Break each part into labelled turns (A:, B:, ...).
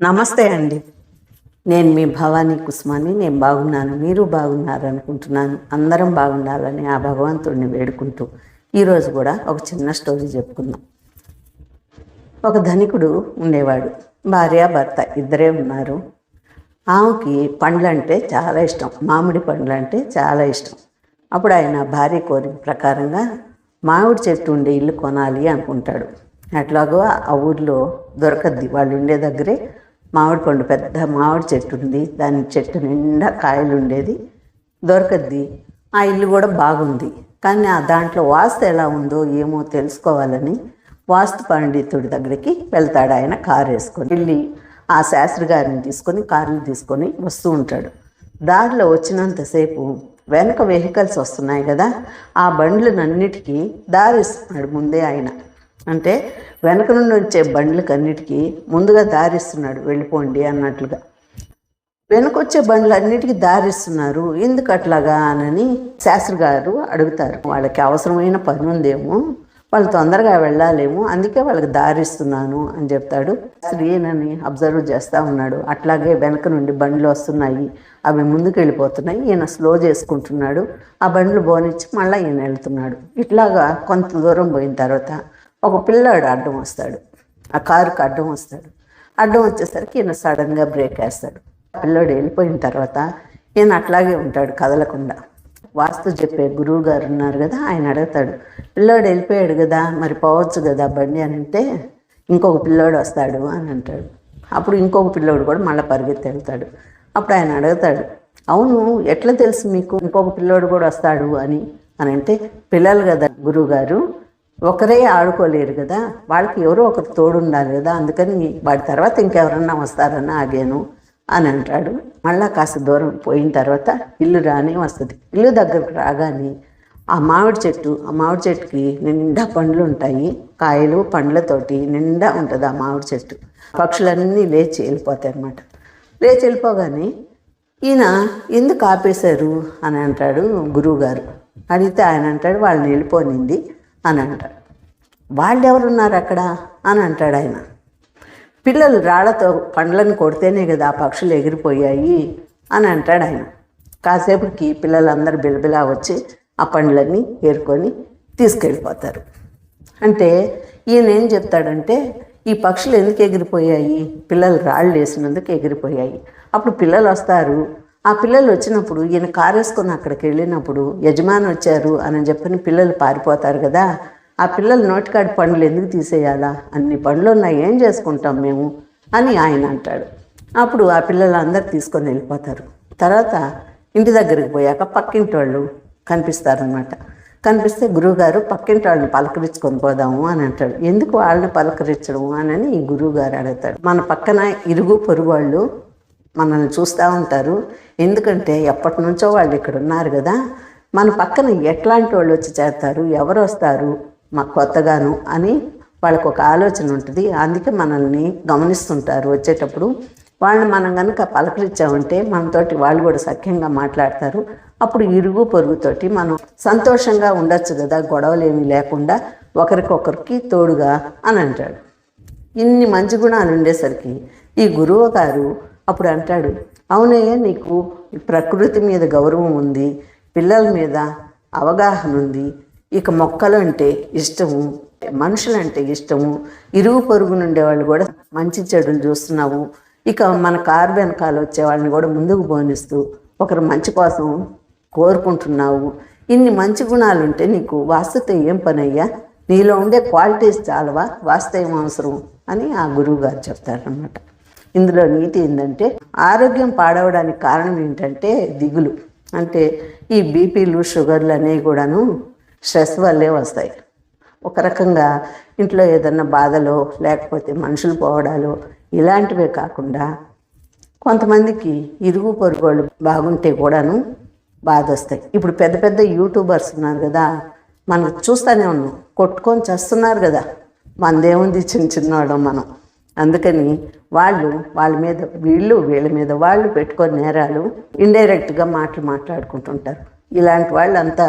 A: నమస్తే అండి. నేను మీ భవానీ కుస్మాని నేను బాగున్నాను మీరు బాగున్నారు అనుకుంటున్నాను అందరం బాగుండాలని ఆ భగవంతుడిని వేడుకుంటూ ఈరోజు కూడా ఒక చిన్న స్టోరీ చెప్పుకుందాం. ఒక ధనికుడు ఉండేవాడు భార్య భర్త ఇద్దరే ఉన్నారు. ఆమెకి పండ్లంటే చాలా ఇష్టం మామిడి పండ్లంటే చాలా ఇష్టం. అప్పుడు ఆయన భార్య కోరిక ప్రకారంగా మామిడి చెట్టు ఉండే ఇల్లు కొనాలి అనుకుంటాడు. అట్లాగో ఆ ఊర్లో దొరకద్ది వాళ్ళు ఉండే దగ్గరే మామిడి పండు పెద్ద మామిడి చెట్టు ఉంది. దాని చెట్టు నిండా కాయలు ఉండేది. దొరకద్ది. ఆ ఇల్లు కూడా బాగుంది. కానీ ఆ దాంట్లో వాస్తు ఎలా ఉందో ఏమో తెలుసుకోవాలని వాస్తు పండితుడి దగ్గరికి వెళ్తాడు ఆయన కారు వేసుకొని. వెళ్ళి ఆ శాస్త్రి గారిని తీసుకొని కార్లు తీసుకొని వస్తూ ఉంటాడు. దారిలో వచ్చినంతసేపు వెనక వెహికల్స్ వస్తున్నాయి కదా. ఆ బండ్లనన్నిటికీ దారిస్తున్నాడు ముందే ఆయన. అంటే వెనక నుండి వచ్చే బండ్లకి అన్నిటికీ ముందుగా దారిస్తున్నాడు. వెళ్ళిపోండి అన్నట్లుగా. వెనకొచ్చే బండ్లన్నిటికీ దారిస్తున్నారు. ఎందుకు అట్లాగా అని శాస్త్రి గారు అడుగుతారు. వాళ్ళకి అవసరమైన పని ఉందేమో వాళ్ళు తొందరగా వెళ్ళాలేమో అందుకే వాళ్ళకి దారిస్తున్నాను అని చెప్తాడు. ఈయనని అబ్జర్వ్ చేస్తూ ఉన్నాడు. అట్లాగే వెనక నుండి బండ్లు వస్తున్నాయి. అవి ముందుకు వెళ్ళిపోతున్నాయి ఈయన స్లో చేసుకుంటున్నాడు. ఆ బండ్లు బోనిచ్చి మళ్ళీ ఈయన వెళ్తున్నాడు. ఇట్లాగా కొంత దూరం పోయిన తర్వాత ఒక పిల్లాడు అడ్డం వస్తాడు. ఆ కారుకి అడ్డం వస్తాడు. అడ్డం వచ్చేసరికి ఈయన సడన్గా బ్రేక్ వేస్తాడు. పిల్లోడు వెళ్ళిపోయిన తర్వాత ఈయన అట్లాగే ఉంటాడు కదలకుండా. వాస్తు చెప్పే గురువు గారు ఉన్నారు కదా ఆయన అడుగుతాడు పిల్లోడు వెళ్ళిపోయాడు కదా మరి పోవచ్చు కదా బండి? అని అంటే ఇంకొక పిల్లోడు వస్తాడు అని అంటాడు. అప్పుడు ఇంకొక పిల్లోడు కూడా మళ్ళీ పరిగెత్తి వెళ్తాడు. అప్పుడు ఆయన అడుగుతాడు అవును ఎట్లా తెలుసు మీకు? ఇంకొక పిల్లోడు కూడా వస్తాడు అని. అని అంటే పిల్లలు కదా గురువు గారు ఒకరే ఆడుకోలేరు కదా. వాళ్ళకి ఎవరో ఒకరు తోడుండాలి కదా. అందుకని వాడి తర్వాత ఇంకెవరన్నా వస్తారని ఆగాను అని అంటాడు. మళ్ళా కాస్త దూరం పోయిన తర్వాత ఇల్లు రానే వస్తుంది. ఇల్లు దగ్గరకు రాగానే ఆ మామిడి చెట్టు ఆ మామిడి చెట్టుకి నిండా పండ్లు ఉంటాయి. కాయలు పండ్లతోటి నిండా ఉంటుంది ఆ మామిడి చెట్టు. పక్షులన్నీ లేచి వెళ్ళిపోతాయి అన్నమాట. లేచి వెళ్ళిపోగానే ఈయన ఎందుకు ఆపేశారు అని అంటాడు గురువుగారు. అడిగితే ఆయన అంటాడు వాళ్ళని వెళ్ళిపోనింది అని అంటాడు. వాళ్ళు ఎవరున్నారు అక్కడ? అని అంటాడు ఆయన. పిల్లలు రాళ్ళతో పండ్లను కొడితేనే కదా ఆ పక్షులు ఎగిరిపోయాయి అని అంటాడు ఆయన. కాసేపుకి పిల్లలందరూ బిలబిలా వచ్చి ఆ పండ్లన్నీ ఏరుకొని తీసుకెళ్ళిపోతారు. అంటే ఈయన ఏం చెప్తాడంటే ఈ పక్షులు ఎందుకు ఎగిరిపోయాయి? పిల్లలు రాళ్ళు వేసినందుకు ఎగిరిపోయాయి. అప్పుడు పిల్లలు వస్తారు ఆ పిల్లలు వచ్చినప్పుడు ఈయన కారు వేసుకొని అక్కడికి వెళ్ళినప్పుడు యజమాని వచ్చారు అని చెప్పని పిల్లలు పారిపోతారు కదా ఆ పిల్లలు నోటికాడి పండ్లు ఎందుకు తీసేయాలా? అన్ని పండ్లు ఉన్నాయి ఏం చేసుకుంటాం మేము? అని ఆయన అంటాడు. అప్పుడు ఆ పిల్లలు అందరు తీసుకొని వెళ్ళిపోతారు. తర్వాత ఇంటి దగ్గరికి పోయాక పక్కింటి వాళ్ళు కనిపిస్తారనమాట కనిపిస్తే గురువుగారు పక్కింటి వాళ్ళని పలకరించుకొని పోదాము అని అంటాడు. ఎందుకు వాళ్ళని పలకరించడం? అని ఈ గురువుగారు అడుగుతాడు. మన పక్కన ఇరుగు పొరుగు వాళ్ళు మనల్ని చూస్తూ ఉంటారు. ఎందుకంటే ఎప్పటి నుంచో వాళ్ళు ఇక్కడ ఉన్నారు కదా. మన పక్కన ఎట్లాంటి వాళ్ళు వచ్చి చేస్తారు? ఎవరు వస్తారు? మాకు కొత్తగాను అని వాళ్ళకు ఒక ఆలోచన ఉంటుంది. అందుకే మనల్ని గమనిస్తుంటారు వచ్చేటప్పుడు. వాళ్ళని మనం కనుక పలకరించామంటే మనతోటి వాళ్ళు కూడా సఖ్యంగా మాట్లాడతారు. అప్పుడు ఇరుగు పొరుగుతోటి మనం సంతోషంగా ఉండొచ్చు కదా గొడవలు ఏమీ లేకుండా ఒకరికొకరికి తోడుగా అని అంటాడు. ఇన్ని మంచి గుణాలు ఉండేసరికి ఈ గురువు గారు అప్పుడు అంటాడు అవునయ్య నీకు ప్రకృతి మీద గౌరవం ఉంది పిల్లల మీద అవగాహన ఉంది ఇక మొక్కలు అంటే ఇష్టము మనుషులంటే ఇష్టము ఇరుగు పొరుగు నుండే వాళ్ళు కూడా మంచి చెడులు చూస్తున్నావు ఇక మన కారు వెనకాల వచ్చే వాళ్ళని కూడా ముందుకు పోనిస్తూ ఒకరు మంచి కోసం కోరుకుంటున్నావు. ఇన్ని మంచి గుణాలు ఉంటే నీకు వాస్తవ ఏం పని అయ్యా నీలో ఉండే క్వాలిటీస్ చాలవా? వాస్తవం అవసరం? అని ఆ గురువు గారు చెప్తారనమాట ఇందులో నీతి ఏంటంటే ఆరోగ్యం పాడవడానికి కారణం ఏంటంటే దిగులు. అంటే ఈ బీపీలు షుగర్లు అనేవి కూడాను స్ట్రెస్ వల్లే వస్తాయి. ఒక రకంగా ఇంట్లో ఏదన్నా బాధలో లేకపోతే మనుషులు పోవడాలు ఇలాంటివే కాకుండా కొంతమందికి ఇరుగు పొరుగు బాగుంటే కూడాను బాధ వస్తాయి ఇప్పుడు పెద్ద పెద్ద యూట్యూబర్స్ ఉన్నారు కదా మనం చూస్తూనే ఉన్నాం. కొట్టుకొని చేస్తున్నారు కదా. మనదేముంది చిన్న చిన్నవాళ్ళం మనం. అందుకని వాళ్ళు వాళ్ళ మీద వీళ్ళు వీళ్ళ మీద వాళ్ళు పెట్టుకొని నేరాలు ఇండైరెక్ట్గా మాటలు మాట్లాడుకుంటుంటారు. ఇలాంటి వాళ్ళంతా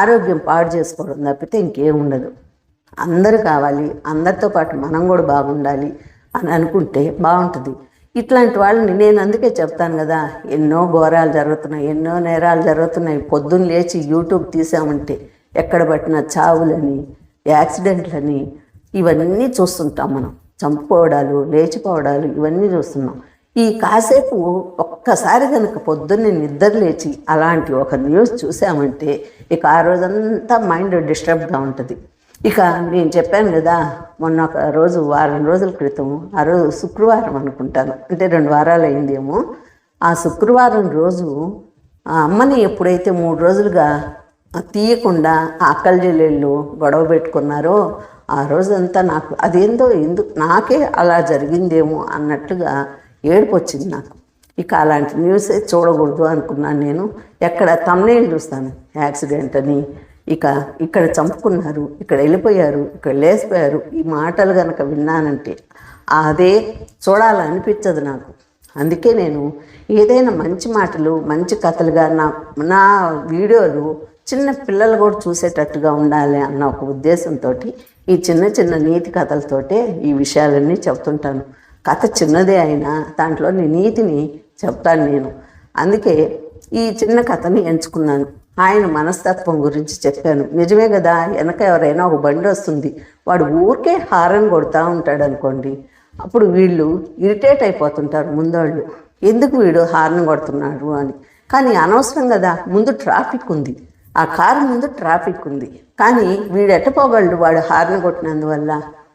A: ఆరోగ్యం పాడు చేసుకోవడం తప్పితే ఇంకేం ఉండదు. అందరూ కావాలి అందరితో పాటు మనం కూడా బాగుండాలి అని అనుకుంటే బాగుంటుంది. ఇట్లాంటి వాళ్ళని నేను అందుకే చెప్తాను కదా ఎన్నో ఘోరాలు జరుగుతున్నాయి ఎన్నో నేరాలు జరుగుతున్నాయి. పొద్దున్న లేచి యూట్యూబ్ తీసామంటే ఎక్కడ పట్టిన చావులని యాక్సిడెంట్లని ఇవన్నీ చూస్తుంటాం మనం. చంపుకోవడాలు లేచిపోవడాలు ఇవన్నీ చూస్తున్నాం. ఈ కాసేపు ఒక్కసారి కనుక పొద్దున్నే నిద్ర లేచి అలాంటి ఒక న్యూస్ చూసామంటే ఇక ఆ రోజంతా మైండ్ డిస్టర్బ్గా ఉంటుంది. ఇక నేను చెప్పాను కదా మొన్న ఒక రోజు వారం రోజుల క్రితం ఆ రోజు శుక్రవారం అనుకుంటాను. అంటే రెండు వారాలు అయిందేమో ఆ శుక్రవారం రోజు ఆ అమ్మని ఎప్పుడైతే మూడు రోజులుగా తీయకుండా ఆ అక్కల గొడవ పెట్టుకున్నారో ఆ రోజంతా నాకు అదేందో ఎందుకు నాకే అలా జరిగిందేమో అన్నట్టుగా ఏడుపు వచ్చింది నాకు. ఇక అలాంటి న్యూసే చూడకూడదు అనుకున్నాను నేను. ఎక్కడ తమ్నేలు చూస్తాను. యాక్సిడెంట్ అని. ఇక ఇక్కడ చంపుకున్నారు ఇక్కడ వెళ్ళిపోయారు ఇక్కడ లేచిపోయారు. ఈ మాటలు కనుక విన్నానంటే అదే చూడాలనిపించదు నాకు. అందుకే నేను ఏదైనా మంచి మాటలు మంచి కథలుగా నా నా వీడియోలు చిన్న పిల్లలు కూడా చూసేటట్టుగా ఉండాలి అన్న ఒక ఉద్దేశంతో ఈ చిన్న చిన్న నీతి కథలతోటే ఈ విషయాలన్నీ చెప్తుంటాను. కథ చిన్నదే అయినా దాంట్లోని నీతిని చెప్తాను నేను. అందుకే ఈ చిన్న కథని ఎంచుకున్నాను. ఆయన మనస్తత్వం గురించి చెప్పాను. నిజమే కదా వెనక ఎవరైనా ఒక బండి వస్తుంది. వాడు ఊరికే హారన్ కొడుతూ ఉంటాడు అనుకోండి. అప్పుడు వీళ్ళు ఇరిటేట్ అయిపోతుంటారు ముందోళ్ళు. ఎందుకు వీడు హార్న్ కొడుతున్నాడు అని. కానీ అనవసరం కదా ముందు ట్రాఫిక్ ఉంది. ఆ కారు ముందు ట్రాఫిక్ ఉంది. కానీ వీడు ఎట్టపోగలడు వాడు హార్న్ కొట్టినందువల్ల.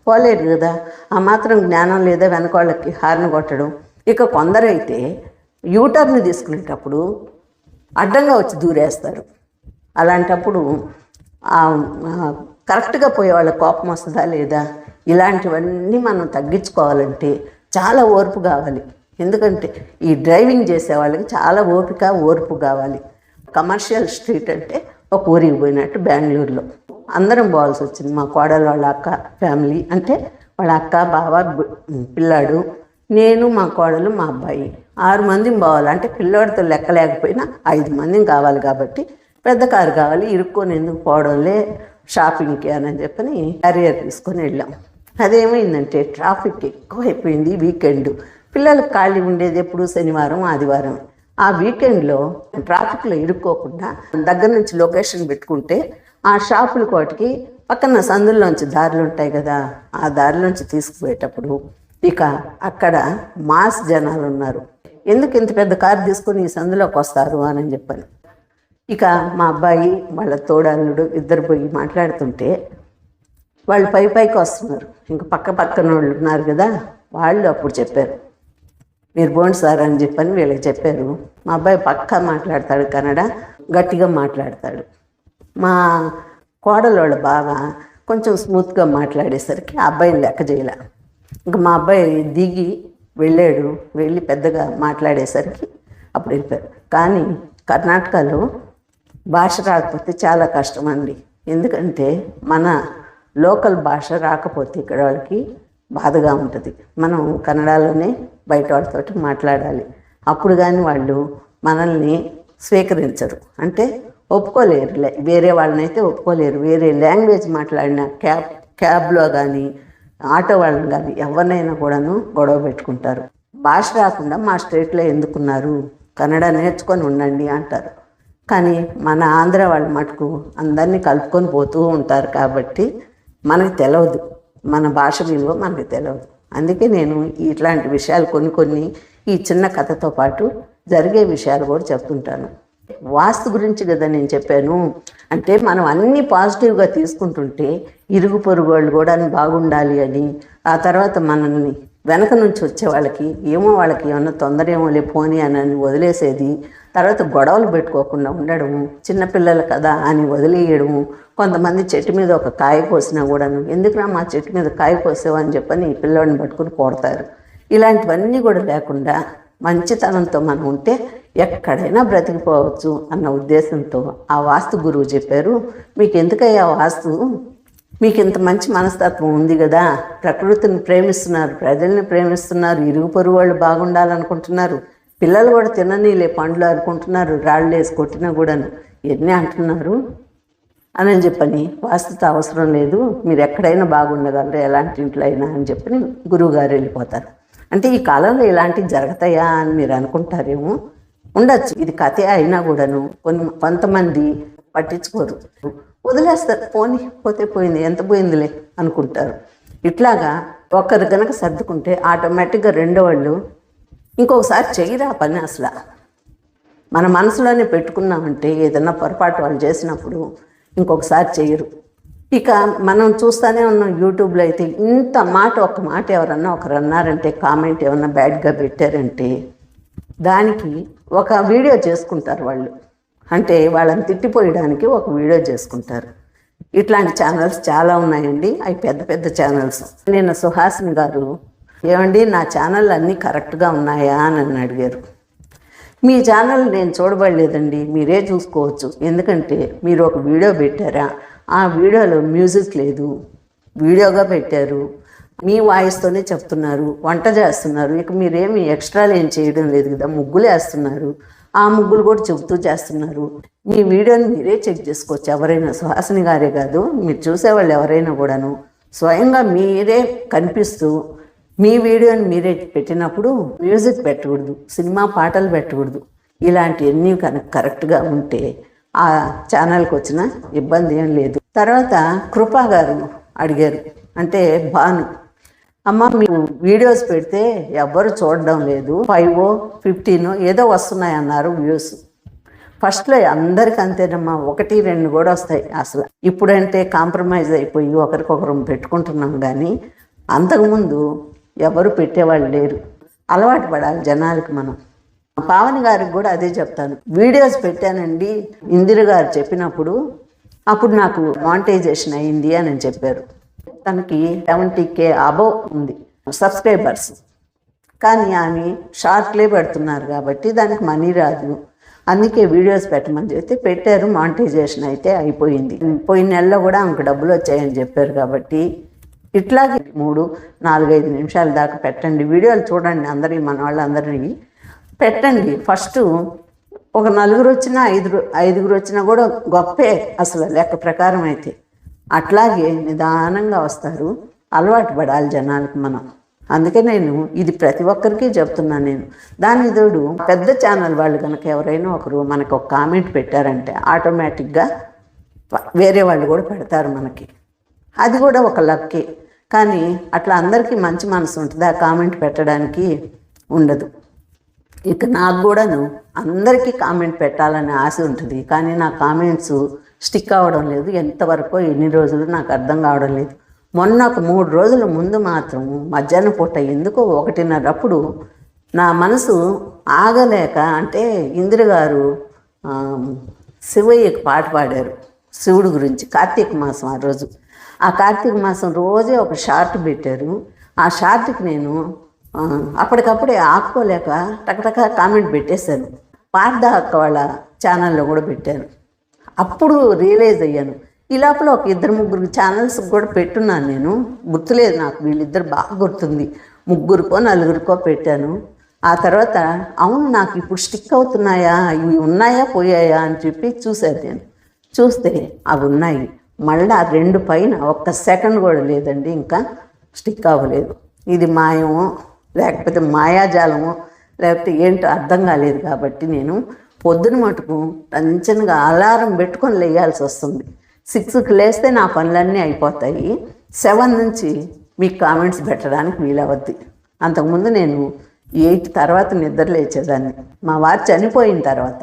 A: పోలేడు కదా ఆ మాత్రం జ్ఞానం లేదా వెనకాళ్ళకి హార్న్ కొట్టడం. ఇక కొందరైతే యూటర్న్ తీసుకునేటప్పుడు అడ్డంగా వచ్చి దూరేస్తారు. అలాంటప్పుడు కరెక్ట్గా పోయే వాళ్ళ కోపం వస్తుందా లేదా? ఇలాంటివన్నీ మనం తగ్గించుకోవాలంటే చాలా ఓర్పు కావాలి. ఎందుకంటే ఈ డ్రైవింగ్ చేసే వాళ్ళకి చాలా ఓపిక ఓర్పు కావాలి. కమర్షియల్ స్ట్రీట్ అంటే ఒక ఊరికి పోయినట్టు బెంగళూరులో. అందరం పోవాల్సి వచ్చింది. మా కోడలు వాళ్ళ అక్క ఫ్యామిలీ అంటే వాళ్ళ అక్క బావ పిల్లాడు నేను మా కోడలు మా అబ్బాయి. ఆరు మందిని పోవాలి. అంటే పిల్లోడితో లెక్క లేకపోయినా ఐదు మందిని కావాలి కాబట్టి పెద్ద కారు కావాలి. ఇరుక్కొని ఎందుకు పోవడంలే షాపింగ్కి అని చెప్పని క్యారియర్ తీసుకొని వెళ్ళాం. అదేమైందంటే ట్రాఫిక్ ఎక్కువైపోయింది వీకెండ్. పిల్లలకు ఖాళీ ఉండేది ఎప్పుడు? శనివారం ఆదివారం. ఆ వీకెండ్లో ట్రాఫిక్లో ఇరుక్కోకుండా దగ్గర నుంచి లొకేషన్ పెట్టుకుంటే ఆ షాపుల కోటికి పక్కన సందుల్లోంచి దారులు ఉంటాయి కదా ఆ దారిలోంచి తీసుకుపోయేటప్పుడు ఇక అక్కడ మాస్ జనాలు ఉన్నారు. ఎందుకు ఇంత పెద్ద కారు తీసుకుని ఈ సందులోకి వస్తారు అని చెప్పాను. ఇక మా అబ్బాయి వాళ్ళ తోడల్లుడు ఇద్దరు పోయి మాట్లాడుతుంటే వాళ్ళు పై పైకి వస్తున్నారు. ఇంకా పక్క పక్కన వాళ్ళు ఉన్నారు కదా వాళ్ళు అప్పుడు చెప్పారు. మీరు పోండి సార్ అని చెప్పని వీళ్ళకి చెప్పారు. మా అబ్బాయి పక్కా మాట్లాడతాడు కన్నడ గట్టిగా మాట్లాడతాడు. మా కోడలోళ్ళ బావ కొంచెం స్మూత్గా మాట్లాడేసరికి ఆ అబ్బాయిని లెక్క చేయలే. ఇంకా మా అబ్బాయి దిగి వెళ్ళాడు వెళ్ళి పెద్దగా మాట్లాడేసరికి అప్పుడు వెళ్ళిపోయారు కానీ కర్ణాటకలో భాష రాకపోతే చాలా కష్టం అండి ఎందుకంటే మన లోకల్ భాష రాకపోతే ఇక్కడ వాళ్ళకి బాధగా ఉంటుంది. మనం కన్నడలోనే బయట వాళ్ళతో మాట్లాడాలి. అప్పుడు కానీ వాళ్ళు మనల్ని స్వీకరించరు. అంటే ఒప్పుకోలేరు లే- వేరే వాళ్ళనైతే ఒప్పుకోలేరు. వేరే లాంగ్వేజ్ మాట్లాడిన క్యాబ్ క్యాబ్లో కానీ ఆటో వాళ్ళని కానీ ఎవరినైనా కూడాను గొడవ పెట్టుకుంటారు. భాష రాకుండా మా స్టేట్లో ఎందుకున్నారు? కన్నడ నేర్చుకొని ఉండండి అంటారు. కానీ మన ఆంధ్ర వాళ్ళ మటుకు అందరినీ కలుపుకొని పోతూ ఉంటారు కాబట్టి మనకు తెలియదు మన భాష విలువ మనకు తెలియదు అందుకే నేను ఇట్లాంటి విషయాలు కొన్ని కొన్ని ఈ చిన్న కథతో పాటు జరిగే విషయాలు కూడా చెప్తుంటాను. వాస్తు గురించి కదా నేను చెప్పాను. అంటే మనం అన్ని పాజిటివ్గా తీసుకుంటుంటే ఇరుగు పొరుగు వాళ్ళు కూడా బాగుండాలి అని ఆ తర్వాత మనల్ని వెనక నుంచి వచ్చే వాళ్ళకి ఏమో వాళ్ళకి ఏమన్నా తొందర ఏమో లే పోనీ అని అని వదిలేసేది తర్వాత గొడవలు పెట్టుకోకుండా ఉండడము చిన్నపిల్లలు కదా అని వదిలేయడము కొంతమంది చెట్టు మీద ఒక కాయ కోసినా కూడాను ఎందుకురా మా చెట్టు మీద కాయ కోసావు? అని చెప్పని ఈ పిల్లోడిని పట్టుకుని కొడతారు. ఇలాంటివన్నీ కూడా లేకుండా మంచితనంతో మనం ఉంటే ఎక్కడైనా బ్రతికిపోవచ్చు అన్న ఉద్దేశంతో ఆ వాస్తు గురువు చెప్పారు. మీకు ఎందుకయ్యా వాస్తు? మీకు ఇంత మంచి మనస్తత్వం ఉంది కదా. ప్రకృతిని ప్రేమిస్తున్నారు ప్రజల్ని ప్రేమిస్తున్నారు ఇరుగు పొరుగు వాళ్ళు బాగుండాలనుకుంటున్నారు పిల్లలు కూడా తిననీలే పండ్లు అనుకుంటున్నారు రాళ్ళు వేసి కొట్టినా కూడాను. ఎన్ని అంటున్నారు? అని అని చెప్పని వాస్తుత అవసరం లేదు మీరు ఎక్కడైనా బాగుండగలరు ఎలాంటి ఇంట్లో అయినా అని చెప్పని గురువుగారు వెళ్ళిపోతారు. అంటే ఈ కాలంలో ఇలాంటివి జరుగుతాయా అని మీరు అనుకుంటారేమో. ఉండొచ్చు ఇది కథే అయినా కూడాను. కొన్ని కొంతమంది పట్టించుకోరు. వదిలేస్తారు పోని పోతే పోయింది ఎంత పోయిందిలే అనుకుంటారు. ఇట్లాగా ఒకరు కనుక సర్దుకుంటే ఆటోమేటిక్గా రెండో వాళ్ళు ఇంకొకసారి చేయరా పని అసలు. మన మనసులోనే పెట్టుకున్నామంటే ఏదన్నా పొరపాటు వాళ్ళు చేసినప్పుడు ఇంకొకసారి చేయరు. ఇక మనం చూస్తూనే ఉన్నాం యూట్యూబ్లో అయితే ఇంత మాట ఒక మాట ఎవరన్నా ఒకరు అన్నారంటే కామెంట్ ఏమన్నా బ్యాడ్గా పెట్టారంటే దానికి ఒక వీడియో చేసుకుంటారు వాళ్ళు. అంటే వాళ్ళని తిట్టిపోయడానికి ఒక వీడియో చేసుకుంటారు. ఇట్లాంటి ఛానల్స్ చాలా ఉన్నాయండి. అవి పెద్ద పెద్ద ఛానల్స్. నిన్న సుహాసిని గారు ఏమండి నా ఛానల్ అన్నీ కరెక్ట్గా ఉన్నాయా? అని అడిగారు. మీ ఛానల్ నేను చూడబడలేదండి మీరే చూసుకోవచ్చు. ఎందుకంటే మీరు ఒక వీడియో పెట్టారా? ఆ వీడియోలో మ్యూజిక్ లేదు. వీడియోగా పెట్టారు. మీ వాయిస్తోనే చెప్తున్నారు వంట చేస్తున్నారు. ఇక మీరేమి ఎక్స్ట్రాలు ఏం చేయడం లేదు కదా ముగ్గులు వేస్తున్నారు. ఆ ముగ్గులు కూడా చెబుతూ చేస్తున్నారు. మీ వీడియోని మీరే చెక్ చేసుకోవచ్చు. ఎవరైనా సుహాసిని గారే కాదు మీరు చూసేవాళ్ళు ఎవరైనా కూడాను. స్వయంగా మీరే కనిపిస్తూ మీ వీడియోని మీరే పెట్టినప్పుడు మ్యూజిక్ పెట్టకూడదు సినిమా పాటలు పెట్టకూడదు. ఇలాంటివన్నీ కనుక కరెక్ట్గా ఉంటే ఆ ఛానల్కి వచ్చిన ఇబ్బంది ఏం లేదు. తర్వాత కృపా గారు అడిగారు అంటే భాను అమ్మ మీరు వీడియోస్ పెడితే ఎవ్వరు చూడడం లేదు ఫైవ్ ఫిఫ్టీన్ ఏదో వస్తున్నాయి అన్నారు వ్యూస్. ఫస్ట్లో అందరికి అంతేనమ్మా ఒకటి రెండు కూడా వస్తాయి అసలు. ఇప్పుడంటే కాంప్రమైజ్ అయిపోయి ఒకరికొకరు పెట్టుకుంటున్నాం కానీ అంతకుముందు ఎవరు పెట్టేవాళ్ళు లేరు. అలవాటు పడాలి జనాలకి మనం. పావని గారికి కూడా అదే చెప్తాను. వీడియోస్ పెట్టానండి. ఇందిర గారు చెప్పినప్పుడు అప్పుడు నాకు మానిటైజేషన్ అయింది అని చెప్పారు. తనకి సెవెంటీ కే అబవ్ ఉంది సబ్స్క్రైబర్స్. కానీ ఆమె షార్ట్లే పెడుతున్నారు కాబట్టి దానికి మనీ రాదు. అందుకే వీడియోస్ పెట్టమని చెప్తే పెట్టారు. మానిటైజేషన్ అయితే అయిపోయింది. పోయిన నెలలో కూడా ఆమెకు డబ్బులు వచ్చాయని చెప్పారు కాబట్టి ఇట్లాగే మూడు నాలుగైదు నిమిషాల దాకా పెట్టండి. వీడియోలు చూడండి అందరి మన వాళ్ళందరినీ పెట్టండి. ఫస్ట్ ఒక నలుగురు వచ్చినా ఐదుగురు ఐదుగురు వచ్చినా కూడా గొప్పే అసలు లెక్క ప్రకారం అయితే. అట్లాగే నిదానంగా వస్తారు. అలవాటు పడాలి జనాలకు మనం. అందుకే నేను ఇది ప్రతి ఒక్కరికి చెప్తున్నాను నేను. దాని తోడు పెద్ద ఛానల్ వాళ్ళు కనుక ఎవరైనా ఒకరు మనకు ఒక కామెంట్ పెట్టారంటే ఆటోమేటిక్గా వేరే వాళ్ళు కూడా పెడతారు మనకి. అది కూడా ఒక లక్కే. కానీ అట్లా అందరికీ మంచి మనసు ఉంటుంది ఆ కామెంట్ పెట్టడానికి ఉండదు. ఇక నాకు కూడాను అందరికీ కామెంట్ పెట్టాలనే ఆశ ఉంటుంది కానీ నా కామెంట్స్ స్టిక్ అవ్వడం లేదు. ఎంతవరకు ఎన్ని రోజులు నాకు అర్థం కావడం లేదు. మొన్న ఒక మూడు రోజుల ముందు మాత్రం మధ్యాహ్నం పూట ఎందుకో ఒకటిన్నరప్పుడు నా మనసు ఆగలేక అంటే ఇందిర గారు శివయ్యకి పాట పాడారు శివుడు గురించి కార్తీక మాసం ఆ రోజు. ఆ కార్తీక మాసం రోజే ఒక షార్ట్ పెట్టారు. ఆ షార్ట్కి నేను అప్పటికప్పుడే ఆపుకోలేక టకటక కామెంట్ పెట్టేశాను. పార్థ అక్క వాళ్ళ ఛానల్లో కూడా పెట్టాను. అప్పుడు రియలైజ్ అయ్యాను. ఈ లోపల ఒక ఇద్దరు ముగ్గురు ఛానల్స్ కూడా పెట్టున్నాను నేను. గుర్తులేదు నాకు వీళ్ళిద్దరు బాగా గుర్తుంది. ముగ్గురికో నలుగురికో పెట్టాను. ఆ తర్వాత అవును నాకు ఇప్పుడు స్టిక్ అవుతున్నాయా? ఇవి ఉన్నాయా పోయాయా అని చెప్పి చూశాను నేను. చూస్తే అవి ఉన్నాయి. మళ్ళీ ఆ రెండు పైన ఒక్క సెకండ్ కూడా లేదండి ఇంకా స్టిక్ అవ్వలేదు. ఇది మాయమో లేకపోతే మాయాజాలమో లేకపోతే ఏంటో అర్థం కాలేదు కాబట్టి నేను పొద్దున మటుకు టెన్షన్గా అలారం పెట్టుకొని లేయాల్సి వస్తుంది. సిక్స్కి లేస్తే నా పనులన్నీ అయిపోతాయి. సెవెన్ నుంచి మీకు కామెంట్స్ పెట్టడానికి వీలవద్ది అంతకుముందు నేను ఎయిట్ తర్వాత నిద్ర లేచేదాన్ని. మా వారు చనిపోయిన తర్వాత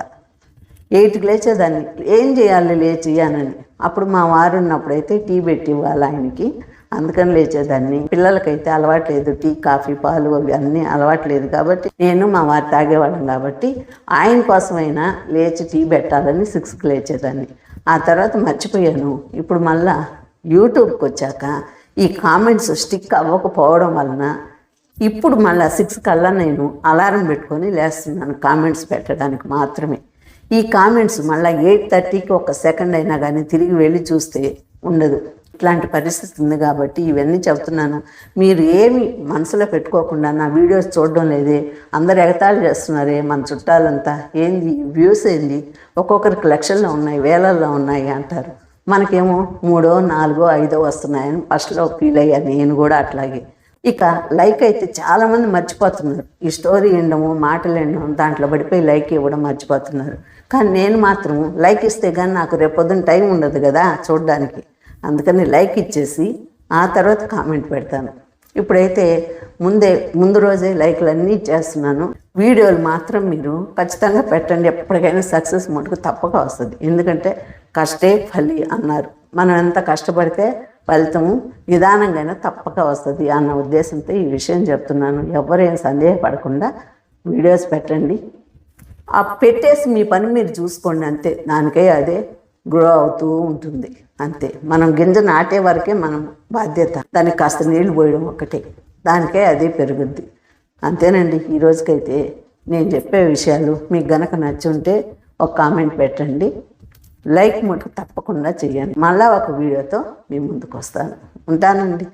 A: ఎయిట్కి లేచేదాన్ని. ఏం చేయాలి లేచి అని. అప్పుడు మా వారు ఉన్నప్పుడైతే టీ పెట్టి ఇవ్వాలి ఆయనకి. అందుకని లేచేదాన్ని. పిల్లలకైతే అలవాటు లేదు. టీ కాఫీ పాలు అవి అన్నీ అలవాటు లేదు కాబట్టి నేను మా వారు తాగేవాళ్ళం కాబట్టి ఆయన కోసమైనా లేచి టీ పెట్టాలని సిక్స్కి లేచేదాన్ని. ఆ తర్వాత మర్చిపోయాను. ఇప్పుడు మళ్ళా యూట్యూబ్కి వచ్చాక ఈ కామెంట్స్ స్టిక్ అవ్వకపోవడం వలన ఇప్పుడు మళ్ళీ సిక్స్ కల్లా నేను అలారం పెట్టుకొని లేస్తున్నాను కామెంట్స్ పెట్టడానికి మాత్రమే. ఈ కామెంట్స్ మళ్ళీ ఎయిట్ థర్టీకి ఒక సెకండ్ అయినా కానీ తిరిగి వెళ్ళి చూస్తే ఉండదు. ఇట్లాంటి పరిస్థితి ఉంది కాబట్టి ఇవన్నీ చెబుతున్నాను. మీరు ఏమి మనసులో పెట్టుకోకుండా నా వీడియోస్ చూడడం లేదే అందరు ఎగతాళి చేస్తున్నారే మన చుట్టాలంతా ఏంది వ్యూస్ ఏంది? ఒక్కొక్కరికి లక్షల్లో ఉన్నాయి వేలల్లో ఉన్నాయి అంటారు. మనకేమో మూడో నాలుగో ఐదో వస్తున్నాయని ఫస్ట్లో ఫీల్ అయ్యాను నేను కూడా అట్లాగే. ఇక లైక్ అయితే చాలామంది మర్చిపోతున్నారు. ఈ స్టోరీ వినడము మాటలు వినడం దాంట్లో పడిపోయి లైక్ ఇవ్వడం మర్చిపోతున్నారు. కానీ నేను మాత్రం లైక్ ఇస్తే కానీ నాకు రేపొద్దున టైం ఉండదు కదా చూడడానికి. అందుకని లైక్ ఇచ్చేసి ఆ తర్వాత కామెంట్ పెడతాను. ఇప్పుడైతే ముందే ముందు రోజే లైక్లు అన్నీ చేస్తున్నాను. వీడియోలు మాత్రం మీరు ఖచ్చితంగా పెట్టండి. ఎప్పటికైనా సక్సెస్ మటుకు తప్పక వస్తుంది. ఎందుకంటే కష్టే ఫలి అన్నారు. మనం ఎంత కష్టపడితే ఫలితము నిదానంగానే తప్పక వస్తుంది అన్న ఉద్దేశంతో ఈ విషయం చెప్తున్నాను. ఎవరేం సందేహపడకుండా వీడియోస్ పెట్టండి. ఆ పెట్టేసి మీ పని మీరు చూసుకోండి అంతే. దానికే అదే గ్రో అవుతూ ఉంటుంది. అంతే. మనం గింజ నాటే వరకే మనం బాధ్యత. దానికి కాస్త నీళ్ళు పోయడం ఒకటే దానికే అదే పెరుగుద్ది. అంతేనండి. ఈ రోజుకైతే నేను చెప్పే విషయాలు. మీకు గనక నచ్చి ఉంటే ఒక కామెంట్ పెట్టండి. లైక్ మటుకు తప్పకుండా చేయండి. మళ్ళా ఒక వీడియోతో మీ ముందుకు వస్తాను ఉంటానండి.